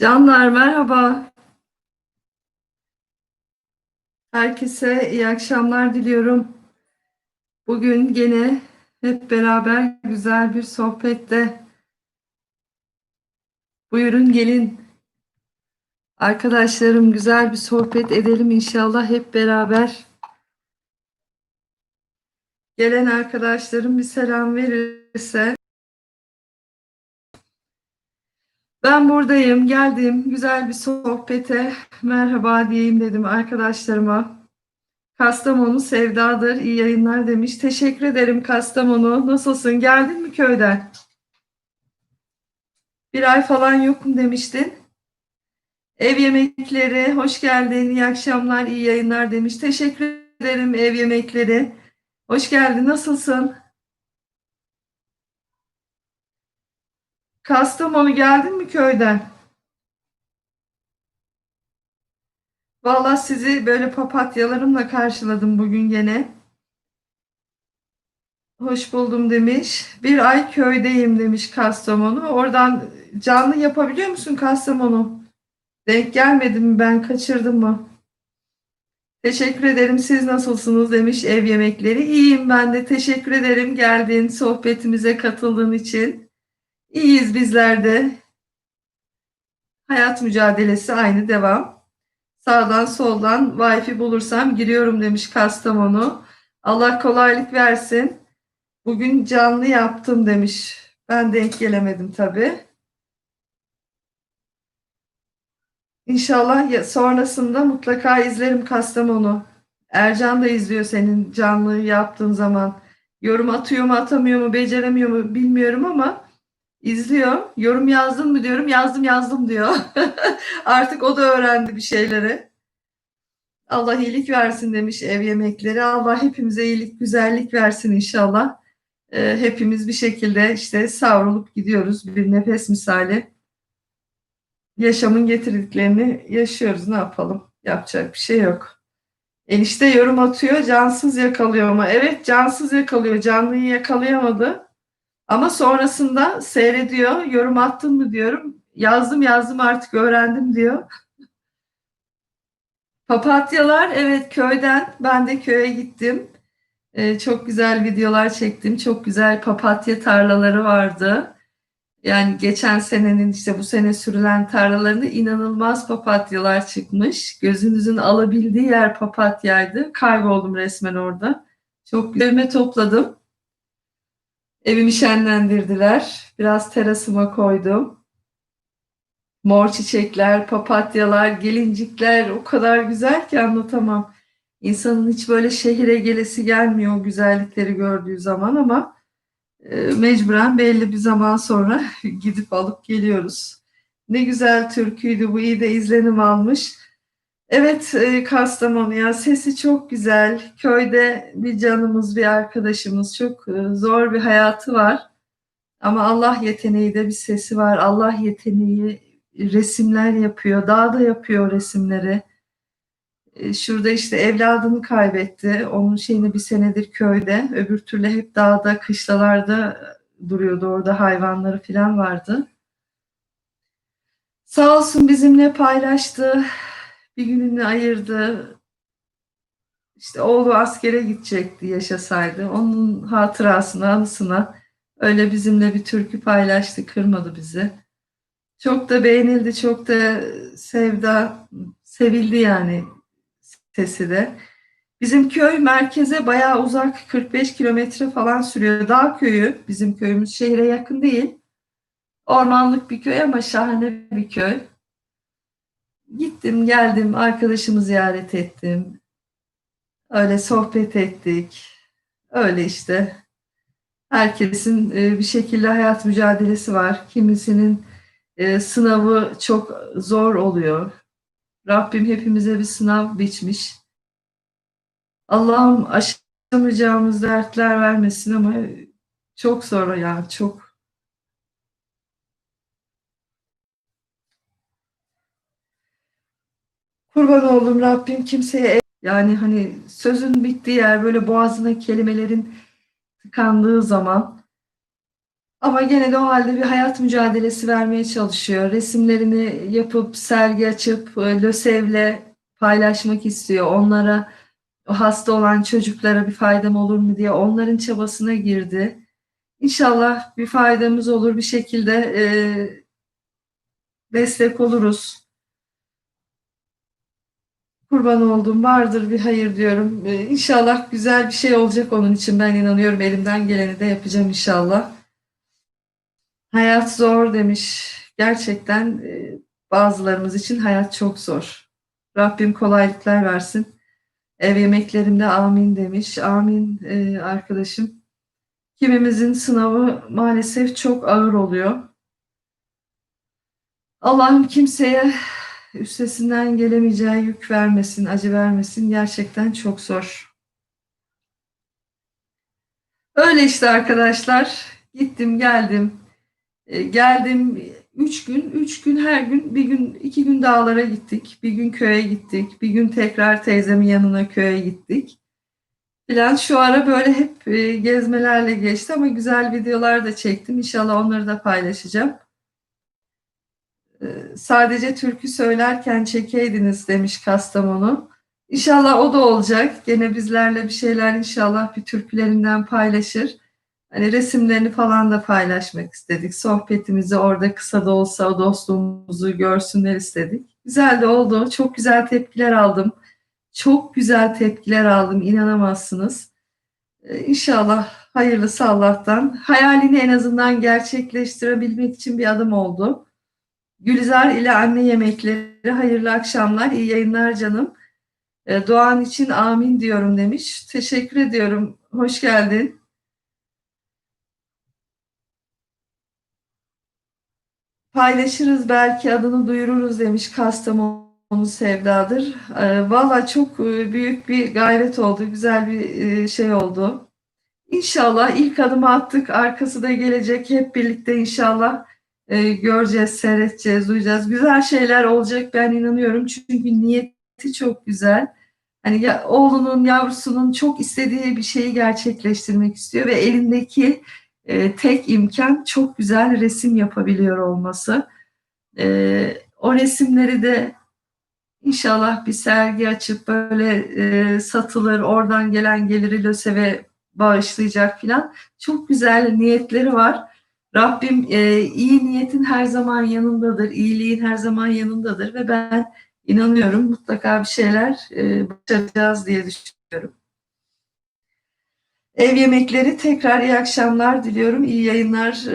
Canlar merhaba. Herkese iyi akşamlar diliyorum. Bugün gene hep beraber güzel bir sohbette. Buyurun gelin. Arkadaşlarım güzel bir sohbet edelim inşallah hep beraber. Gelen arkadaşlarım bir selam verirse. Ben buradayım, geldim. Güzel bir sohbete merhaba diyeyim dedim arkadaşlarıma. Kastamonu sevdadır, iyi yayınlar demiş. Teşekkür ederim Kastamonu. Nasılsın? Geldin mi köyden? Bir ay falan yokum demiştin. Ev yemekleri, hoş geldin, iyi akşamlar, iyi yayınlar demiş. Teşekkür ederim ev yemekleri. Hoş geldin, nasılsın? Kastamonu geldin mi köyden? Vallahi sizi böyle papatyalarımla karşıladım bugün gene. Hoş buldum demiş. Bir ay köydeyim demiş Kastamonu. Oradan canlı yapabiliyor musun Kastamonu? Denk gelmedi mi ben kaçırdım mı? Teşekkür ederim. Siz nasılsınız demiş ev yemekleri. İyiyim ben de. Teşekkür ederim geldiğin sohbetimize katıldığın için. İyiyiz bizler de. Hayat mücadelesi aynı devam. Sağdan soldan Wi-Fi bulursam giriyorum demiş Kastamonu. Allah kolaylık versin. Bugün canlı yaptım demiş. Ben denk gelemedim tabii. İnşallah sonrasında mutlaka izlerim Kastamonu. Ercan da izliyor senin canlı yaptığın zaman. Yorum atıyor mu atamıyor mu beceremiyor mu bilmiyorum ama izliyor. Yorum yazdın mı diyorum yazdım yazdım diyor. Artık o da öğrendi bir şeyleri. Allah iyilik versin demiş ev yemekleri. Allah hepimize iyilik, güzellik versin inşallah. Ee, hepimiz bir şekilde işte savrulup gidiyoruz bir nefes misali. Yaşamın getirdiklerini yaşıyoruz. Ne yapalım? Yapacak bir şey yok. Enişte yorum atıyor. Cansız yakalıyor ama. Evet cansız yakalıyor. Canlıyı yakalayamadı. Ama sonrasında seyrediyor. Yorum attın mı diyorum. Yazdım yazdım artık öğrendim diyor. Papatyalar evet köyden ben de köye gittim. Ee, çok güzel videolar çektim. Çok güzel papatya tarlaları vardı. Yani geçen senenin işte bu sene sürülen tarlalarında inanılmaz papatyalar çıkmış. Gözünüzün alabildiği yer papatyaydı. Kayboldum resmen orada. Çok güzelme topladım. Evimi şenlendirdiler. Biraz terasıma koydum. Mor çiçekler, papatyalar, gelincikler o kadar güzel ki anlatamam. İnsanın hiç böyle şehire gelesi gelmiyor o güzellikleri gördüğü zaman ama e, mecburen belli bir zaman sonra gidip alıp geliyoruz. Ne güzel türküydü bu iyi de izlenim almış. Evet e, Kastamonu ya sesi çok güzel. Köyde bir canımız bir arkadaşımız çok e, zor bir hayatı var. Ama Allah yeteneği de bir sesi var. Allah yeteneği resimler yapıyor. Dağda yapıyor resimleri. E, Şurada işte evladını kaybetti. Onun şeyini bir senedir köyde. Öbür türlü hep dağda, kışlalarda duruyordu. Orada hayvanları falan vardı. Sağ olsun bizimle paylaştı. Bir gününü ayırdı. İşte oğlu askere gidecekti yaşasaydı. Onun hatırasına, anısına öyle bizimle bir türkü paylaştı. Kırmadı bizi. Çok da beğenildi, çok da sevda, sevildi yani sesi de. Bizim köy merkeze bayağı uzak 45 kilometre falan sürüyor. Dağ köyü bizim köyümüz şehre yakın değil. Ormanlık bir köy ama şahane bir köy. Gittim geldim arkadaşımı ziyaret ettim. Öyle sohbet ettik. Öyle işte. Herkesin e, bir şekilde hayat mücadelesi var. Kimisinin e, sınavı çok zor oluyor. Rabbim hepimize bir sınav biçmiş. Allah'ım aşamayacağımız dertler vermesin ama çok zor ya çok. Kurban oldum Rabbim kimseye yani hani sözün bittiği yer böyle boğazına kelimelerin tıkandığı zaman Ama gene de o halde bir hayat mücadelesi vermeye çalışıyor. Resimlerini yapıp sergi açıp e, LÖSEV'le paylaşmak istiyor. Onlara o hasta olan çocuklara bir faydam olur mu diye onların çabasına girdi. İnşallah bir faydamız olur bir şekilde e, destek oluruz. Kurban olduğum vardır bir hayır diyorum. E, İnşallah güzel bir şey olacak onun için ben inanıyorum. Elimden geleni de yapacağım inşallah. Hayat zor demiş. Gerçekten e, bazılarımız için hayat çok zor. Rabbim kolaylıklar versin. Ev yemeklerimde amin demiş. Amin e, arkadaşım. Kimimizin sınavı maalesef çok ağır oluyor. Allah'ım kimseye üstesinden gelemeyeceği yük vermesin, acı vermesin. Gerçekten çok zor. Öyle işte arkadaşlar. Gittim geldim. E, geldim üç gün, üç gün her gün bir gün, iki gün dağlara gittik. Bir gün köye gittik. Bir gün tekrar teyzemin yanına köye gittik. Filan şu ara böyle hep e, gezmelerle geçti ama güzel videolar da çektim. İnşallah onları da paylaşacağım. E, sadece türkü söylerken çekeydiniz demiş Kastamonu. İnşallah o da olacak. Gene bizlerle bir şeyler inşallah bir türkülerinden paylaşır. Hani resimlerini falan da paylaşmak istedik. Sohbetimizi orada kısa da olsa o dostluğumuzu görsünler istedik. Güzel de oldu. Çok güzel tepkiler aldım. Çok güzel tepkiler aldım. İnanamazsınız. Ee, İnşallah hayırlısı Allah'tan. Hayalini en azından gerçekleştirebilmek için bir adım oldu. Gülizar ile anne yemekleri. Hayırlı akşamlar. iyi yayınlar canım. Ee, Doğan için amin diyorum demiş. Teşekkür ediyorum. Hoş geldin. Paylaşırız belki adını duyururuz demiş Kastamonu Sevdadır. E, Valla çok e, büyük bir gayret oldu. Güzel bir e, şey oldu. İnşallah ilk adımı attık. Arkası da gelecek. Hep birlikte inşallah e, göreceğiz, seyredeceğiz, duyacağız. Güzel şeyler olacak ben inanıyorum. Çünkü niyeti çok güzel. Hani ya, oğlunun, yavrusunun çok istediği bir şeyi gerçekleştirmek istiyor ve elindeki e, tek imkan çok güzel resim yapabiliyor olması. E, o resimleri de inşallah bir sergi açıp böyle e, satılır, oradan gelen geliri LÖSEV'e bağışlayacak filan. Çok güzel niyetleri var. Rabbim e, iyi niyetin her zaman yanındadır, iyiliğin her zaman yanındadır ve ben inanıyorum mutlaka bir şeyler e, başaracağız diye düşünüyorum. Ev yemekleri tekrar iyi akşamlar diliyorum. İyi yayınlar